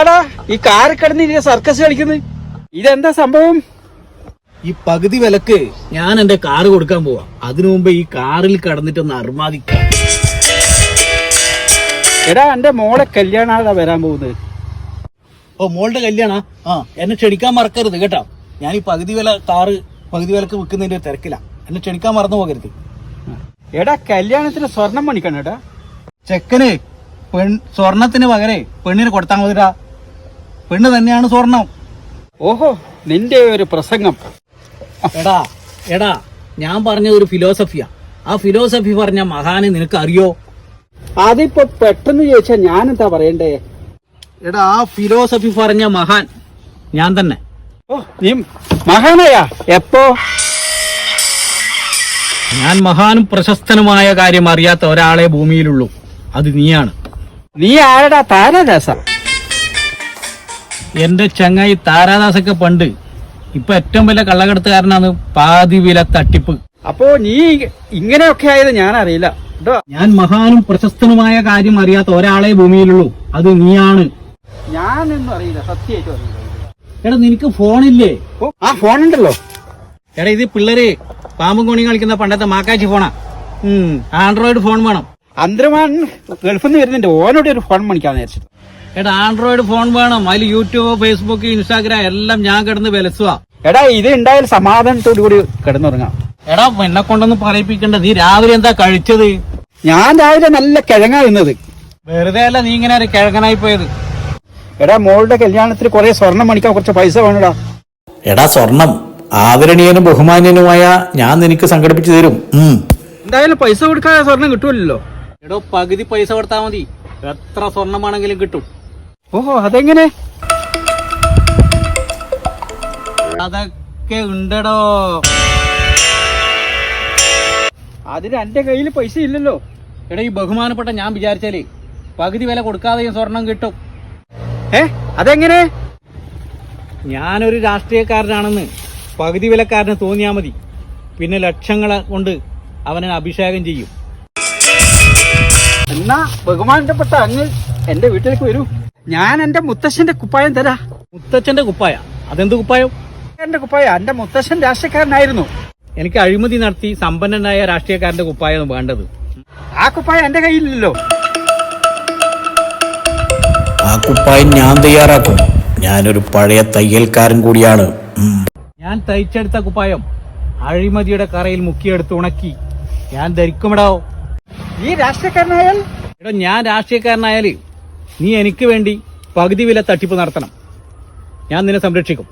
എടാ ഈ കാറ് കിടന്ന് ഇനി സർക്കസ് കളിക്കുന്നത്. ഇതെന്താ സംഭവം? ഈ പകുതി വിലക്ക് ഞാൻ എന്റെ കാറ് കൊടുക്കാൻ പോവാ. അതിനു മുമ്പ് ഈ കാറിൽ കടന്നിട്ടൊന്ന് അർമാദിക്കാം. എടാ എന്റെ മോളെ കല്യാണാടാ വരാൻ പോകുന്നത്. ഓ മോളുടെ കല്യാണ? ആ എന്നെ ക്ഷണിക്കാൻ മറക്കരുത് കേട്ടോ. ഞാൻ ഈ പകുതി വില കാറ് പകുതി വിലക്ക് വിൽക്കുന്നതിന്റെ തിരക്കില. എന്നെ ക്ഷണിക്കാൻ മറന്നു പോകരുത്. എടാ കല്യാണത്തിന് സ്വർണം പണിക്കണം എടാ ചെക്കന് പെൺ സ്വർണത്തിന് പകരെ പെണ്ണിന് കൊടുത്താൽ മതിരാ പെണ്ണ് തന്നെയാണ് സ്വർണം. ഓഹോ നിന്റെ ഒരു പ്രസംഗം. എടാ എടാ ഞാൻ പറഞ്ഞത് ഒരു ഫിലോസഫിയാ ആ. ഫിലോസഫി പറഞ്ഞ മഹാനെ നിനക്ക് അറിയോ അതിപ്പോ പെട്ടെന്ന് ചോദിച്ചാ എന്താ പറയണ്ടേ? എടാ ആ ഫിലോസഫി പറഞ്ഞ മഹാൻ ഞാൻ തന്നെ. ഓ നീ മഹാനായാ? എപ്പോ? ഞാൻ മഹാനും പ്രശസ്തനുമായ കാര്യം അറിയാത്ത ഒരാളെ ഭൂമിയിലുള്ളൂ. അത് നീയാണ്. നീ ആരടാ? താരാദാസ. എന്റെ ചങ്ങായി താരാദാസൊക്കെ പണ്ട്. ഇപ്പൊ ഏറ്റവും വലിയ കള്ളക്കടത്തുകാരനാണ് പാതി വില തട്ടിപ്പ്. അപ്പോ നീ ഇങ്ങനെയൊക്കെ ആയത് ഞാൻ അറിയില്ല കേട്ടോ ഞാൻ മഹാനും പ്രശസ്തനുമായ കാര്യം അറിയാത്ത ഒരാളെ ഭൂമിയിലുള്ളൂ. അത് നീയാണ്. ഞാനൊന്നും അറിയില്ല. സത്യമായിട്ടും അറിയില്ല. എടാ നിനക്ക് ഫോണില്ലേ? ആ ആ ഫോണുണ്ടല്ലോ. എടാ ഇത് പിള്ളേര് പാമ്പും കോണി കളിക്കുന്ന പണ്ടത്തെ മാക്കാച്ചി ഫോണാ. ആൻഡ്രോയിഡ് ഫോൺ വേണം. അന്തരമാൻ ഗൾഫിൽ നിന്ന് വരുന്നുണ്ട്. ഓനോട് ഒരു ഫോൺ മേടിക്കാന്ന് വിചാരിച്ചിട്ട്. എടാ ആൻഡ്രോയിഡ് ഫോൺ വേണം. അതിൽ യൂട്യൂബ് ഫേസ്ബുക്ക് ഇൻസ്റ്റാഗ്രാം എല്ലാം ഞാൻ കിടന്ന് വിലസുക എടാ ഇത് ഉണ്ടായാൽ സമാധാനത്തോടു കൂടി കിടന്നുറങ്ങാം. എടാ എന്നെ കൊണ്ടൊന്നും പറയിപ്പിക്കണ്ട. നീ രാവിലെ എന്താ കഴിച്ചത്? ഞാൻ രാവിലെ നല്ല കിഴങ്ങാ തിന്നത്. വെറുതെ അല്ല നീ ഇങ്ങനെ ഒരു കിഴങ്ങനായി പോയത്. എടാ മോളുടെ കല്യാണത്തിന് കുറെ സ്വർണം മണിക്കാൻ കുറച്ച് പൈസ വേണടാ. എടാ സ്വർണം ആദരണീയനും ബഹുമാനീയനുമായ ഞാൻ നിനക്ക് സംഘടിപ്പിച്ചു തരും. എന്തായാലും പൈസ കൊടുക്കാതെ സ്വർണം കിട്ടുമല്ലോ. എടോ പകുതി പൈസ കൊടുത്താൽ മതി. എത്ര സ്വർണമാണെങ്കിലും കിട്ടും. ഓഹോ അതെങ്ങനെ? അതൊക്കെ ഉണ്ടടോ. അതിന് എന്റെ കയ്യിൽ പൈസ ഇല്ലല്ലോ. എടാ ഈ ബഹുമാനപ്പെട്ട ഞാൻ വിചാരിച്ചാലേ പകുതി വില കൊടുക്കാതെയും സ്വർണം കിട്ടും. ഏ അതെങ്ങനെ? ഞാനൊരു രാഷ്ട്രീയക്കാരനാണെന്ന് പകുതി വിലക്കാരന് തോന്നിയാൽ മതി. പിന്നെ ലക്ഷങ്ങളെ കൊണ്ട് അവനെ അഭിഷേകം ചെയ്യും. എന്നാ ബഹുമാനപ്പെട്ട അങ്ങ് എന്റെ വീട്ടിലേക്ക് വരൂ. ഞാൻ എന്റെ മുത്തശ്ശന്റെ കുപ്പായം തരാ. മുത്തച്ഛന്റെ കുപ്പായ. അതെന്ത് കുപ്പായം? എന്റെ കുപ്പായ. എന്റെ മുത്തശ്ശൻ രാഷ്ട്രീയക്കാരനായിരുന്നു. എനിക്ക് അഴിമതി നടത്തി സമ്പന്നനായ രാഷ്ട്രീയക്കാരന്റെ കുപ്പായാണ് വേണ്ടത്. ആ കുപ്പായ എന്റെ കയ്യിലില്ലല്ലോ. ആ കുപ്പായം ഞാൻ തയ്യാറാക്കും. ഞാനൊരു പഴയ തയ്യൽക്കാരൻ കൂടിയാണ്. ഉം. ഞാൻ തയ്ച്ചെടുത്ത കുപ്പായം അഴിമതിയുടെ കറയിൽ മുക്കിയെടുത്ത് ഉണക്കി. ഞാൻ ധരിക്കുമിടോ. ഈ രാഷ്ട്രീയക്കാരനായാൽ? എടോ ഞാൻ രാഷ്ട്രീയക്കാരനായാൽ നീ എനിക്ക് വേണ്ടി പകുതി വില തട്ടിപ്പ് നടത്തണം. ഞാൻ നിന്നെ സംരക്ഷിക്കും.